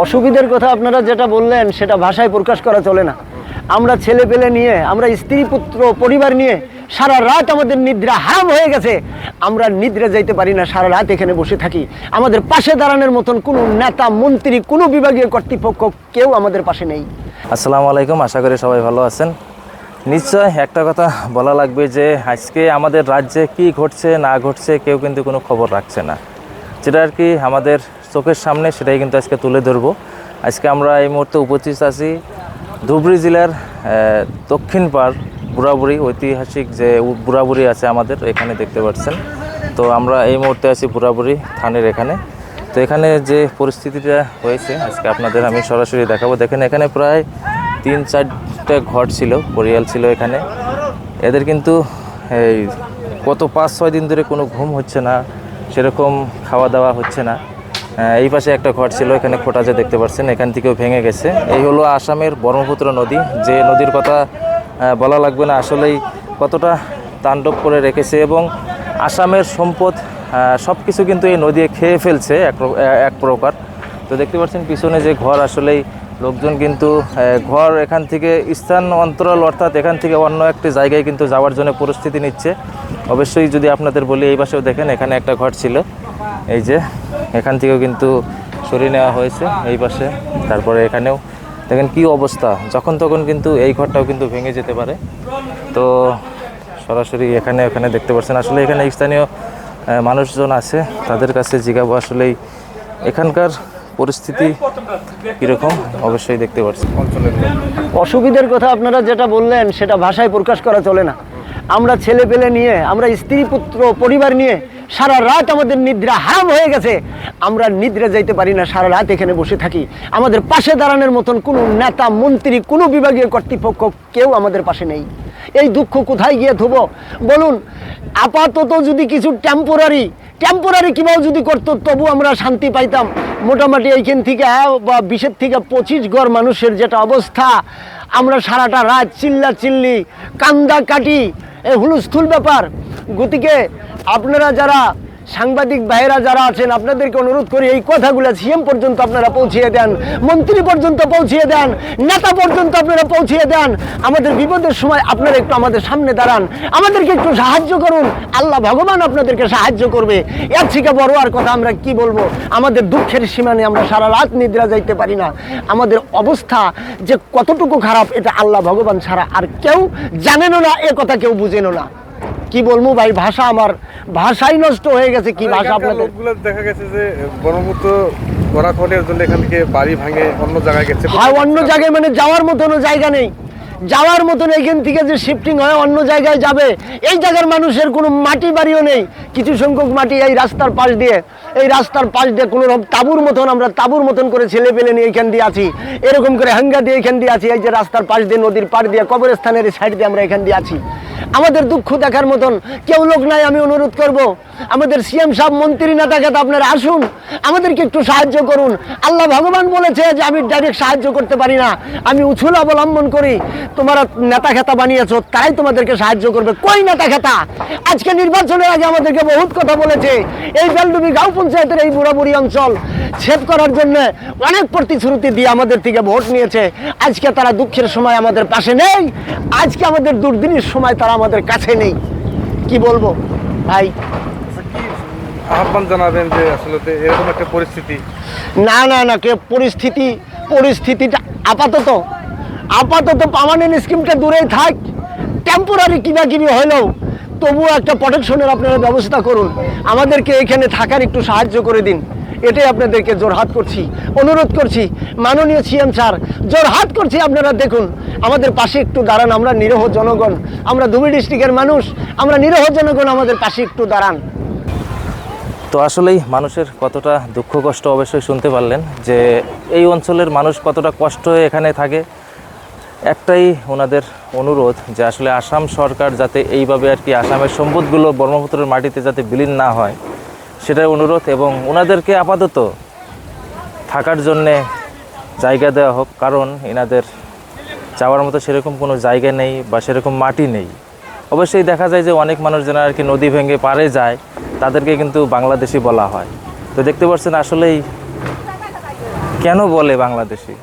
অসুবিধার কথা আপনারা যেটা বললেন, সেটা ভাষায় প্রকাশ করা চলে না। আমরা ছেলে পেলে নিয়ে, আমরা স্ত্রী পুত্র পরিবার নিয়ে সারা রাত আমাদের নিদ্রা হারাম হয়ে গেছে। আমরা নিদ্রা যাইতে পারি না, সারা রাত এখানে বসে থাকি। আমাদের পাশে দাঁড়ানোর মতন কোনো নেতা, মন্ত্রী, কোনো বিভাগীয় কর্তৃপক্ষ কেউ আমাদের পাশে নেই। আসসালামু আলাইকুম, আশা করি সবাই ভালো আছেন। নিশ্চয় একটা কথা বলা লাগবে যে, আজকে আমাদের রাজ্যে কি ঘটছে, না ঘটছে, কেউ কিন্তু কোনো খবর রাখছে না। যেটা আর কি আমাদের চোখের সামনে, সেটাই কিন্তু আজকে তুলে ধরবো। আজকে আমরা এই মুহূর্তে উপস্থিত আছি ধুবড়ি জেলার দক্ষিণ পাড় বুড়াবুড়ি, ঐতিহাসিক যে বুড়াবুড়ি আছে আমাদের, এখানে দেখতে পাচ্ছেন। তো আমরা এই মুহূর্তে আছি বুড়াবুড়ি থানের এখানে। তো এখানে যে পরিস্থিতিটা হয়েছে, আজকে আপনাদের আমি সরাসরি দেখাবো। দেখেন, এখানে প্রায় তিন চারটে ঘর ছিল পরিয়াল ছিল এখানে। এদের কিন্তু এই গত পাঁচ ছয় দিন ধরে কোনো ঘুম হচ্ছে না, সেরকম খাওয়া দাওয়া হচ্ছে না। এই পাশে একটা ঘর ছিল, এখানে খোটা যে দেখতে পাচ্ছেন, এখান থেকেও ভেঙে গেছে। এই হলো আসামের ব্রহ্মপুত্র নদী। যে নদীর কথা বলা লাগবে না, আসলেই কতটা তাণ্ডব করে রেখেছে এবং আসামের সম্পদ সব কিছু কিন্তু এই নদী খেয়ে ফেলছে এক প্র- এক প্রকার। তো দেখতে পাচ্ছেন, পিছনে যে ঘর, আসলেই লোকজন কিন্তু ঘর এখান থেকে স্থান অন্তরাল, অর্থাৎ এখান থেকে অন্য একটি জায়গায় কিন্তু যাওয়ার জন্য পরিস্থিতি নিচ্ছে। অবশ্যই যদি আপনাদের বলি, এই পাশেও দেখেন, এখানে একটা ঘর ছিল। এই যে এখান থেকেও কিন্তু সরিয়ে নেওয়া হয়েছে এই পাশে, তারপরে এখানেও। দেখেন কি অবস্থা, যখন তখন কিন্তু এই ঘরটাও কিন্তু ভেঙে যেতে পারে। তো সরাসরি এখানে এখানে দেখতে পাচ্ছেন, আসলে এখানে স্থানীয় মানুষজন আছে, তাদের কাছে জিজ্ঞাবো আসলেই এখানকার পরিস্থিতি কীরকম, অবশ্যই দেখতে পাচ্ছি অসুবিধার কথা আপনারা যেটা বললেন, সেটা ভাষায় প্রকাশ করা চলে না। আমরা ছেলে পেলে নিয়ে, আমরা স্ত্রী পুত্র পরিবার নিয়ে সারা রাত আমাদের নিদ্রা হারাম হয়ে গেছে। আমরা নিদ্রা যাইতে পারি না, সারা রাত এখানে বসে থাকি। আমাদের পাশে দাঁড়ানোর মতন কোনো নেতা, মন্ত্রী, কোনো বিভাগীয় কর্তৃপক্ষ কেউ আমাদের পাশে নেই। এই দুঃখ কোথায় গিয়ে থুব বলুন, আপাতত যদি কিছু টেম্পোরারি টেম্পোরারি কীভাবে যদি করতো, তবু আমরা শান্তি পাইতাম। মোটামুটি এইখান থেকে বা বিশের থেকে পঁচিশ গড় মানুষের যেটা অবস্থা আমরা সারাটা রাত চিল্লা চিল্লি কান্দা কাটি এ হুলস্থুল ব্যাপার। গতিকে আপনারা যারা সাংবাদিক ভাইয়েরা যারা আছেন, আপনাদেরকে অনুরোধ করি এই কথাগুলো সিএম পর্যন্ত আপনারা পৌঁছিয়ে দেন, মন্ত্রী পর্যন্ত পৌঁছিয়ে দেন, নেতা পর্যন্ত আপনারা পৌঁছিয়ে দেন। আমাদের বিপদের সময় আপনারা একটু আমাদের সামনে দাঁড়ান। আমাদেরকে একটু সাহায্য করুন। আল্লাহ ভগবান আপনাদেরকে সাহায্য করবে। এর থেকে বড় আর কথা আমরা কি বলব? আমাদের দুঃখের সীমানে আমরা সারা রাত নিদ্রা যাইতে পারি না। আমাদের অবস্থা যে কতটুকু খারাপ, এটা আল্লাহ ভগবান ছাড়া আর কেউ জানেনও না, এ কথা কেউ বুঝেনও না। কি বলব ভাই ভাষা আমার ভাষাই নষ্ট হয়ে গেছে কি ভাষা আপনাদের? লোকগুলো দেখা গেছে যে ব্রহ্মপুত্র গড়াখলের জন্য এখান থেকে বাড়ি ভাঙে অন্য জায়গায় গেছে। হ্যাঁ অন্য জায়গায় মানে যাওয়ার মতো জায়গা নেই। যাওয়ার মতন এইখান থেকে যে শিফটিং হয়, অন্য জায়গায় যাবে, এই জায়গার মানুষের কোনো মাটি বাড়িও নেই। কিছু সংখ্যক মাটি এই রাস্তার পাশ দিয়ে, এই রাস্তার পাশ দিয়ে কোনো রকম তাবুর মতন আমরা তাবুর মতন করে ছেলে পেলে নিয়ে এইখান দিয়ে আছি। এরকম করে হাঙ্গা দিয়ে এখান দিয়ে আছি, এই যে রাস্তার পাশ দিয়ে, নদীর পাড় দিয়ে, কবরস্থানের সাইড দিয়ে আমরা এখান দিয়ে আছি। আমাদের দুঃখ দেখার মতন কেউ লোক নাই, আমি অনুরোধ করব, আমাদের সিএম সাহেব, মন্ত্রী নেতা খেতা আপনারা আসুন, আমাদেরকে একটু সাহায্য করুন। আল্লাহ ভগবান বলেছে যে, আমি ডাইরেক্ট সাহায্য করতে পারি না। আমি উছুল অবলম্বন করি। তোমরা নেতা খেতা বানিয়েছো তাই তোমাদেরকে সাহায্য করবে। কই নেতা খেতা আজকে নির্বাচনের আগে আমাদেরকে বহুত কথা বলেছে। এই বেলডুবি গাঁও পঞ্চায়েতের এই বুড়াবুড়ি অঞ্চল ছেদ করার জন্য অনেক প্রতিশ্রুতি দিয়ে আমাদের থেকে ভোট নিয়েছে। আজকে তারা দুঃখের সময় আমাদের পাশে নেই। আজকে আমাদের দুর্দিনের সময় তারা আমাদের কাছে নেই। কি বলব? ভাই। আহ্বান জানাবেন যে আসলে এরকম একটা পরিস্থিতি। না না না কে পরিস্থিতি পরিস্থিতিটা আপাতত আপাতত পার্মানেন্ট স্কিমটা দূরেই থাক। টেম্পোরারি কিবা কিবি হলেও তবুও একটা প্রোটেকশনের আপনারা ব্যবস্থা করুন। আমাদেরকে এখানে থাকার একটু সাহায্য করে দিন। এটাই আপনাদেরকে জোরহাত করছি। অনুরোধ করছি, মাননীয় সিএম স্যার জোরহাত করছি আপনারা দেখুন। আমাদের পাশে একটু দাঁড়ান, আমরা নিরহ জনগণ। আমরা ধুবড়ি ডিস্ট্রিক্টের মানুষ, আমরা নিরহ জনগণ আমাদের পাশে একটু দাঁড়ান। তো আসলেই মানুষের কতটা দুঃখ কষ্ট অবশ্যই শুনতে পারলেন যে এই অঞ্চলের মানুষ কতটা কষ্ট এখানে থাকে। একটাই ওনাদের অনুরোধ যে আসলে আসাম সরকার যাতে এইভাবে আর কি আসামের সম্পদগুলো ব্রহ্মপুত্রের মাটিতে যাতে বিলীন না হয়, সেটাই অনুরোধ এবং ওনাদেরকে আপাতত থাকার জন্যে জায়গা দেওয়া হোক, কারণ এনাদের যাওয়ার মতো সেরকম কোনো জায়গা নেই বা সেরকম মাটি নেই। অবশ্যই দেখা যায় যে অনেক মানুষ যারা আর কি নদী ভেঙে পারে যায়, তাদেরকে কিন্তু বাংলাদেশি বলা হয়। তো দেখতে পাচ্ছেন আসলেই কেন বলে বাংলাদেশি?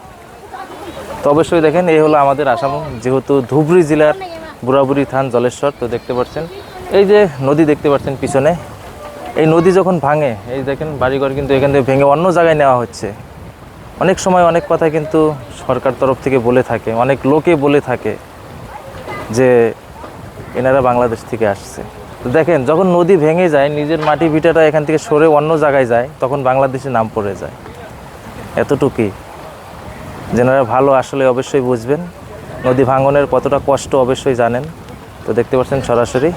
তো অবশ্যই দেখেন, এই হলো আমাদের আসাম, যেহেতু ধুবড়ি জেলার বুড়াবুড়ি থান জলেশ্বর, তো দেখতে পাচ্ছেন, এই যে নদী দেখতে পাচ্ছেন পিছনে, এই নদী যখন ভাঙে, এই দেখেন বাড়িঘর কিন্তু এখান থেকে ভেঙে অন্য জায়গায় নেওয়া হচ্ছে। অনেক সময় অনেক কথা কিন্তু সরকার তরফ থেকে বলে থাকে, অনেক লোকে বলে থাকে যে এনারা বাংলাদেশ থেকে আসছে। তো দেখেন, যখন নদী ভেঙে যায়, নিজের মাটি ভিটাটা এখান থেকে সরে অন্য জায়গায় যায়, তখন বাংলাদেশে নাম পড়ে যায়। এতটুকুই। যেনারা ভালো আসলে অবশ্যই বুঝবেন। নদী ভাঙনের কতটা কষ্ট অবশ্যই জানেন। তো দেখতে পাচ্ছেন সরাসরি।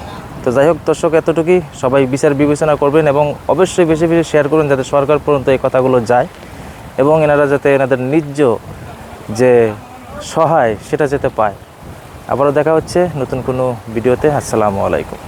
তো যাই হোক, দর্শক, এতটুকুই সবাই বিচার বিবেচনা করবেন এবং অবশ্যই বেশি বেশি শেয়ার করুন যাতে সরকার পর্যন্ত এই কথাগুলো যায় এবং এনারা যাতে এনাদের নিজ যে সহায় সেটা যাতে পায়। আবারও দেখা হচ্ছে নতুন কোনো ভিডিওতে। আসসালামু আলাইকুম।